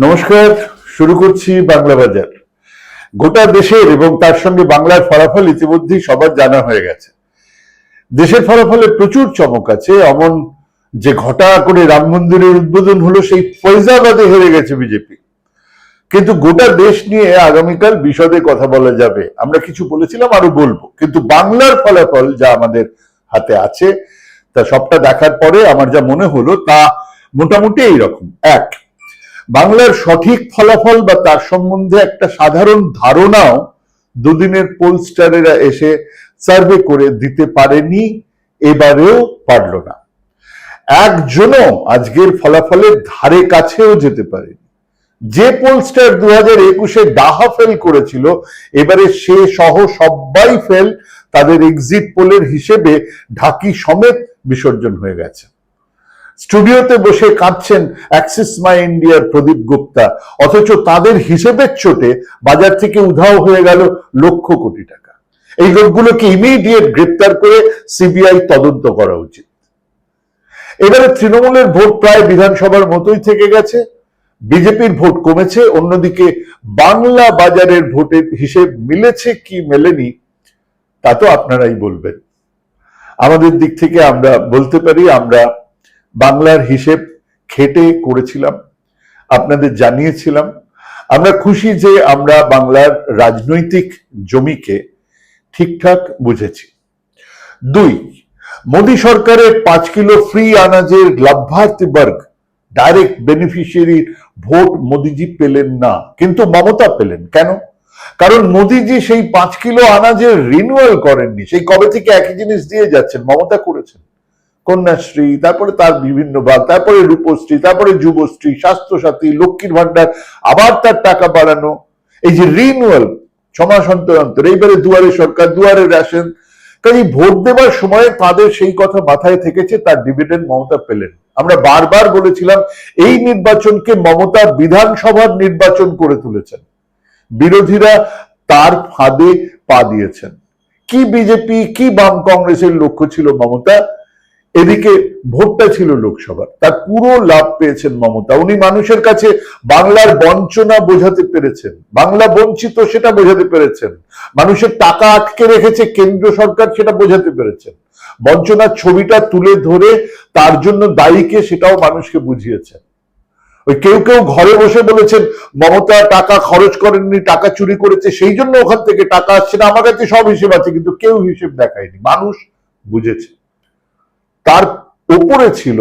নমস্কার, শুরু করছি বাংলা বাজার। গোটা দেশের এবং তার সঙ্গে বাংলার ফলাফল ইতিমধ্যেই সবার জানা হয়ে গেছে। দেশের ফলাফলে প্রচুর চমক আছে অমন যে ঘটা করে রাম মন্দিরের উদ্বোধন হলো সেই ফৈজাবাদে হেরে গেছে বিজেপি। কিন্তু গোটা দেশ নিয়ে আগামীকাল বিশদে কথা বলা যাবে। আমরা কিছু বলেছিলাম, আরও বলব। কিন্তু বাংলার ফলাফল যা আমাদের হাতে আছে, তা সবটা দেখার পরে আমার যা মনে হলো, তা মোটামুটি এইরকম। এক বাংলার সঠিক ফলাফল বা তার সম্বন্ধে একটা সাধারণ ধারণাও দুদিনের পোলস্টারেরা এসে সার্ভে করে দিতে পারেনি, এবারেও পারল না। একজনও আজকের ফলাফলের ধারে কাছেও যেতে পারেনি। যে পোলস্টার দু হাজার একুশে ডাহা ফেল করেছিল, এবারে সে সহ সবাই ফেল, তাদের এক্সিট পোলের হিসেবে ঢাকি সমেত বিসর্জন হয়ে গেছে। স্টুডিওতে বসে কাঁদছেন অ্যাক্সিস মাই ইন্ডিয়ার প্রদীপ গুপ্তা। অথচ তাদের হিসেবের চোটে বাজার থেকে উধাও হয়ে গেল লক্ষ কোটি টাকা। এই লোকগুলোকে ইমিডিয়েট গ্রেপ্তার করে সিবিআই তদন্ত করা উচিত। এবারে তৃণমূলের ভোট প্রায় বিধানসভার মতোই থেকে গেছে। বিজেপির ভোট কমেছে, অন্যদিকে বাংলা বাজারের ভোটের হিসেব মিলেছে কি মেলেনি, তা তো আপনারাই বলবেন। আমাদের দিক থেকে আমরা বলতে পারি, আমরা বাংলার হিসেব খেটে করেছিলাম, আপনাদের জানিয়েছিলাম। আমরা খুশি যে আমরা বাংলার রাজনৈতিক জমিকে ঠিকঠাক বুঝেছি। দুই, মোদী সরকারের পাঁচ কিলো ফ্রি আনাজের লাভার্থী বর্গ ডাইরেক্ট বেনিফিশিয়ারি ভোট মোদিজি পেলেন না, কিন্তু মমতা পেলেন। কেন? কারণ মোদিজি সেই পাঁচ কিলো আনাজের রিনুয়াল করেননি। সেই কবে থেকে একই জিনিস দিয়ে যাচ্ছেন, মমতা করেছেন। কন্যাশ্রী, তারপরে তার বিভিন্ন ভাগ তারপরে রূপশ্রী, তারপরে যুবশ্রী, স্বাস্থ্যসাথী, লক্ষ্মীর ভান্ডার আবার তার টাকা বাড়ানো। এই যে রিনুয়াল ছমাস অন্তর অন্তর, এইবারে দুয়ারে সরকার, দুয়ারে রেশন কাজে ভোট দেবার সময় তাদের সেই কথা মাথায় থেকেছে, তার ডিভিডেন্ড মমতা পেলেন। আমরা বারবার বলেছিলাম, এই নির্বাচনকে মমতা বিধানসভার নির্বাচন করে তুলেছেন। বিরোধীরা তার ফাঁদে পা দিয়েছেন। কি বিজেপি, কি বাম কংগ্রেসের লক্ষ্য ছিল মমতা? এদিকে ভোটটা ছিল লোকসভার। তার পুরো লাভ পেয়েছেন মমতা। উনি মানুষের কাছে বাংলার বঞ্চনা বোঝাতে পেরেছেন। বাংলা বঞ্চিত সেটা বোঝাতে পেরেছেন। মানুষের টাকা আটকে রেখেছে কেন্দ্র সরকার সেটা বোঝাতে পেরেছেন। বঞ্চনার ছবিটা তুলে ধরে তার জন্য দায়ীকে সেটাও মানুষকে বুঝিয়েছেন। ওই কেউ কেউ ঘরে বসে বলেছেন, মমতা টাকা খরচ করেননি, টাকা চুরি করেছে, সেই জন্য ওখান থেকে টাকা আসছে না। আমার কাছে সব হিসেব আছে, কিন্তু কেউ হিসেব দেখায়নি। মানুষ বুঝেছে। তার ওপরে ছিল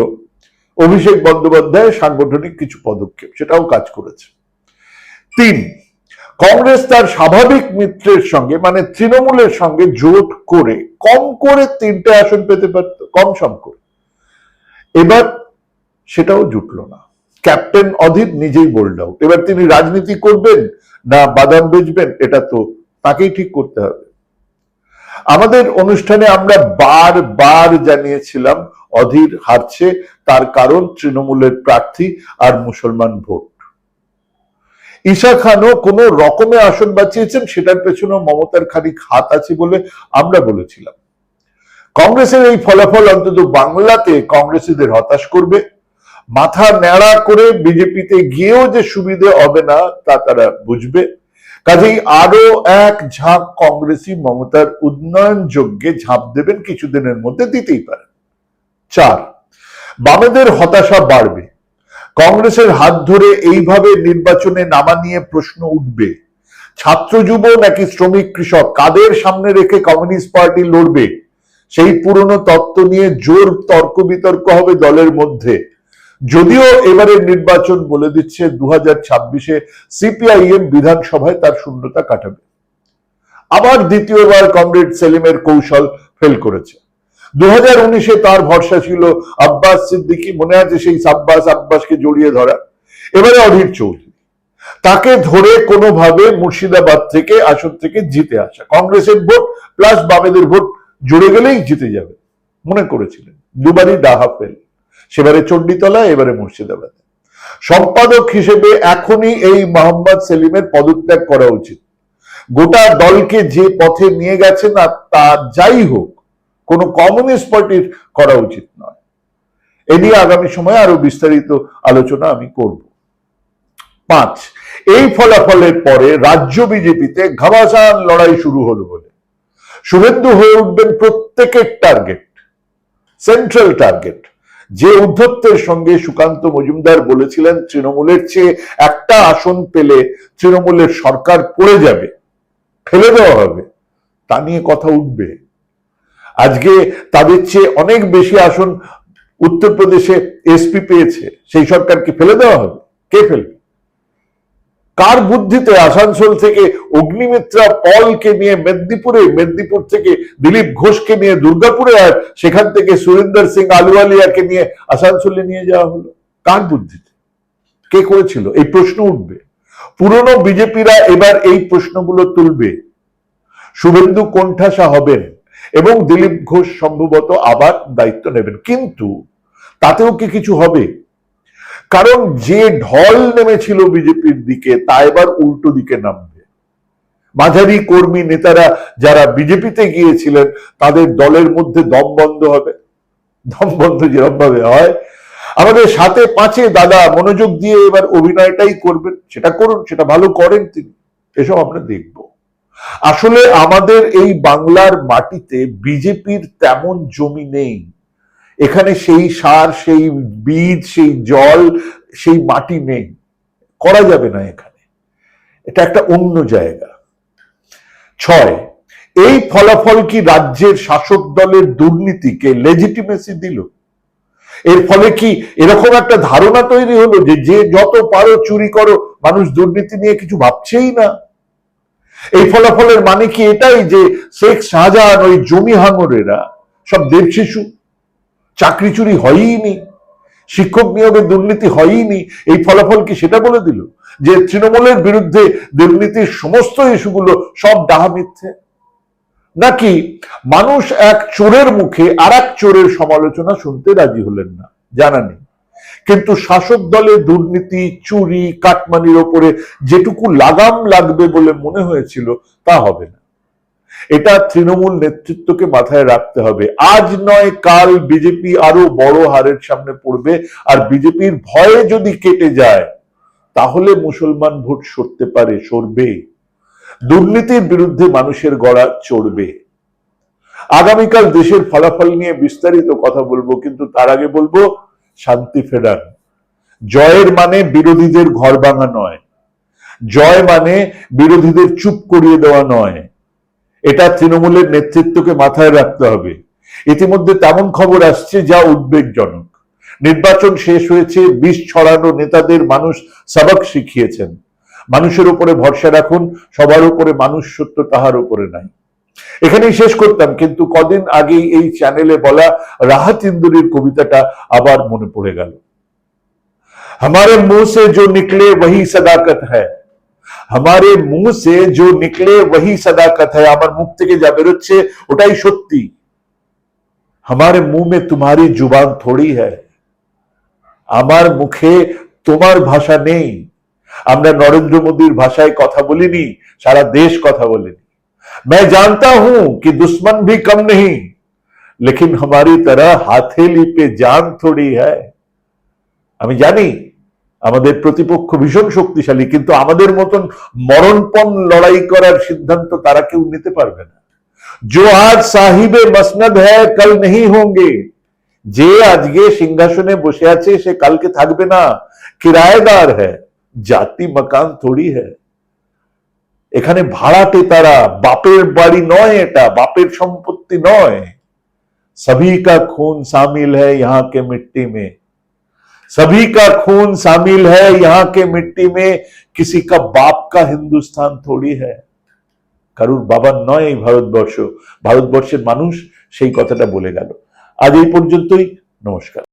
অভিষেক বন্দ্যোপাধ্যায় সাংগঠনিক কিছু পদক্ষেপ, সেটাও কাজ করেছে। তিন, কংগ্রেস তার স্বাভাবিক মিত্রের সঙ্গে মানে তৃণমূলের সঙ্গে জোট করে, কম করে তিনটে আসন পেতে পারত, কম সম করে। এবার সেটাও জুটলো না। ক্যাপ্টেন অধীর নিজেই বোল্ড আউট। এবার তিনি রাজনীতি করবেন না বাদাম বেচবেন, এটা তো তাকেই ঠিক করতে হবে। আমাদের অনুষ্ঠানে আমরা বারবার জানিয়েছিলাম অধীর হারছে, তার কারণ তৃণমূলের প্রার্থী আর মুসলমান ভোট। ঈশা খানও কোনো রকমে আসন বাঁচিয়েছেন, সেটার পেছনে মমতার খানিক হাত আছে বলে আমরা বলেছিলাম। কংগ্রেসের এই ফলাফল অন্তত বাংলাতে কংগ্রেসীদের হতাশ করবে। মাথা ন্যাড়া করে বিজেপিতে গিয়েও যে সুবিধে হবে না, তা তারা বুঝবে। কাজেই আরও এক ঝাঁক কংগ্রেসী মমতার উন্নয়ন যজ্ঞে ঝাঁপ দেবেন কিছুদিনের মধ্যে দিতেই পারেন। চার, বামেদের হতাশা বাড়বে। কংগ্রেসের হাত ধরে এইভাবে নির্বাচনে নামা নিয়ে প্রশ্ন উঠবে। ছাত্র যুব নাকি শ্রমিক কৃষক, কাদের সামনে রেখে কমিউনিস্ট পার্টি লড়বে? সেই পুরনো তত্ত্ব নিয়ে জোর তর্ক বিতর্ক হবে দলের মধ্যে। যদিও এবারের নির্বাচন বলে দিচ্ছে দু হাজার ছাব্বিশে সিপিআইএম বিধানসভায় তার শূন্যতা কাটাবে। আবার দ্বিতীয়বার কমরেড সেলিমের কৌশল ফেল করেছে। দু হাজার উনিশে তার ভরসা ছিল আব্বাস সিদ্দিকি, মনে আছে সেই আব্বাস আব্বাসকে জড়িয়ে ধরা? এবারে অধীর চৌধুরী। তাকে ধরে কোনোভাবে মুর্শিদাবাদ থেকে আসন থেকে জিতে আসা। কংগ্রেসের ভোট প্লাস বামেদের ভোট জুড়ে গেলেই জিতে যাবে, মনে করেছিলেন। দুবারই ডাহা ফেল। সেবারে চণ্ডীতলা, এবারে মুর্শিদাবাদে। সম্পাদক হিসেবে এখনই এই মোহাম্মদ সেলিমের পদত্যাগ করা উচিত। গোটা দলকে যে পথে নিয়ে গেছে না তা যাই হোক, কোনো কমিউনিস্ট পার্টির করা উচিত নয়। এ নিয়ে আগামী সময়ে আরও বিস্তারিত আলোচনা আমি করব। পাঁচ, এই ফলাফলের পরে রাজ্য বিজেপিতে ঘামাসান লড়াই শুরু হলো বলে। শুভেন্দু হয়ে উঠবেন প্রত্যেকের টার্গেট, সেন্ট্রাল টার্গেট। যে উদ্ধত্তের সঙ্গে সুকান্ত মজুমদার বলেছিলেন তৃণমূলের চেয়ে একটা আসন পেলে তৃণমূলের সরকার পড়ে যাবে, ফেলে দেওয়া হবে, তা নিয়ে কথা উঠবে। আজকে তাদের চেয়ে অনেক বেশি আসন উত্তরপ্রদেশে এসপি পেয়েছে, সেই সরকারকে ফেলে দেওয়া হবে? কে ফেলবে? কার বুদ্ধিতে আসানসোল থেকে অগ্নিমিত্রা পলকে নিয়ে মেদিনীপুরে, মেদিনীপুর থেকে দিলীপ ঘোষকে নিয়ে দুর্গাপুরে আর সেখান থেকে সুরেন্দ্র সিং আলুয়ালিয়াকে নিয়ে আসানসোলে নিয়ে যাওয়া হলো? কার বুদ্ধিতে? কে করেছিল? এই প্রশ্ন উঠবে। পুরনো বিজেপিরা এবার এই প্রশ্নগুলো তুলবে। শুভেন্দু কোণঠাসা হবেন এবং দিলীপ ঘোষ সম্ভবত আবার দায়িত্ব নেবেন। কিন্তু তাতেও কি কিছু হবে? কারণ যে ঢল নেমেছিল বিজেপির দিকে, তা এবার উল্টো দিকে নামবে। মাঝারি কর্মী নেতারা যারা বিজেপিতে গিয়েছিলেন, তাদের দলের মধ্যে দম বন্ধ হবে। দম বন্ধ যেরকম ভাবে হয়। আমাদের সাথে পাঁচে দাদা মনোযোগ দিয়ে এবার অভিনয়টাই করবেন। সেটা করুন, সেটা ভালো করেন তিনি। এসব আমরা দেখব। আসলে আমাদের এই বাংলার মাটিতে বিজেপির তেমন জমি নেই। এখানে সেই সার, সেই বীজ, সেই জল, সেই মাটি নেই। করা যাবে না এখানে। এটা একটা অন্য জায়গা। ছয়, এই ফলাফল কি রাজ্যের শাসক দলের দুর্নীতিকে লেজিটিমেসি দিল? এর ফলে কি এরকম একটা ধারণা তৈরি হলো যে যে যত পারো চুরি করো, মানুষ দুর্নীতি নিয়ে কিছু ভাবছেই না? এই ফলাফলের মানে কি এটাই যে শেখ শাহজাহান, ওই জমি হাঙরেরা সব দেব শিশু চাকরি চুরি হয়ইনি, শিক্ষক নিয়োগে দুর্নীতি হয়ইনি, এই ফলাফল কি সেটা বলে দিল? যে তৃণমূলের বিরুদ্ধে দুর্নীতির সমস্ত ইস্যুগুলো সব ডাহা মিথ্যে? নাকি মানুষ এক চোরের মুখে আর এক চোরের সমালোচনা শুনতে রাজি হলেন না? জানা নেই। কিন্তু শাসক দলে দুর্নীতি, চুরি, কাটমানির ওপরে যেটুকু লাগাম লাগবে বলে মনে হয়েছিল, তা হবে না। এটা তৃণমূল নেতৃত্বকে মাথায় রাখতে হবে। আজ নয়, কাল বিজেপি আরও বড় হারের সামনে পড়বে। আর বিজেপির ভয়ে যদি কেটে যায়, তাহলে মুসলমান ভোট সরতে পারে সরবে দুর্নীতির বিরুদ্ধে মানুষের গড়া চড়বে। আগামীকাল দেশের ফলাফল নিয়ে বিস্তারিত কথা বলব, কিন্তু তার আগে বলব, শান্তি ফেরান। জয়ের মানে বিরোধীদের ঘর ভাঙা নয়। জয় মানে বিরোধীদের চুপ করিয়ে দেওয়া নয়। এটা তৃণমূলের নেতৃত্বকে মাথায় রাখতে হবে ইতিমধ্যে তেমন খবর আসছে যা উদ্বেগজনক নির্বাচন শেষ হয়েছে বিষ ছড়ানো নেতাদের মানুষ সবক শিখিয়েছেন মানুষের উপরে ভরসা রাখুন সবার উপরে মানুষ সত্য তাহার উপরে নাই এখানেই শেষ করতাম কিন্তু কদিন আগেই এই চ্যানেলে বলা রাহাত ইন্দুরির কবিতাটা আবার মনে পড়ে গেল हमारे मुंह से जो निकले वही सदाकत है हमारे মুখ সে जो निकले वही सदाकत है আমার মুখ থেকে যা বেরোচ্ছে ওটাই সত্যি हमारे मुंह में तुम्हारी जुबान थोड़ी है আমার মুখে তোমার ভাষা নেই আমরা নরেন্দ্র মোদীর ভাষায় কথা বলিনি সারা দেশ কথা বলেনি मैं जानता हूं कि दुश्मन भी कम नहीं लेकिन हमारी तरह हाथेली पे जान थोड़ी है আমি জানি আমাদের প্রতিপক্ষ ভীষণ শক্তিশালী, কিন্তু আমাদের মতন মরণপণ লড়াই করার সিদ্ধান্ত তারা কেউ নিতে পারবে না। জো আজ সাহিবে মসনদ হ্যাঁ কাল নেই হোঙ্গে। যে আজকে সিংহাসনে বসে আছে, সে কালকে থাকবে না। কিরায়দার হ্যাঁ জাতি মকান থোড়ি হ্যাঁ এখানে ভাড়াতে তারা, বাপের বাড়ি নয় এটা, বাপের সম্পত্তি নয়। সভি কা খুন শামিল হ্যাঁ ইহাঁ কে মিট্টি মে। सभी का खून शामिल है यहाँ के मिट्टी में किसी का बाप का हिंदुस्तान थोड़ी है কারুর বাবার নয় এই ভারতবর্ষ ভারতবর্ষের মানুষ সেই কথাটা বলে গেল আজ এই পর্যন্তই নমস্কার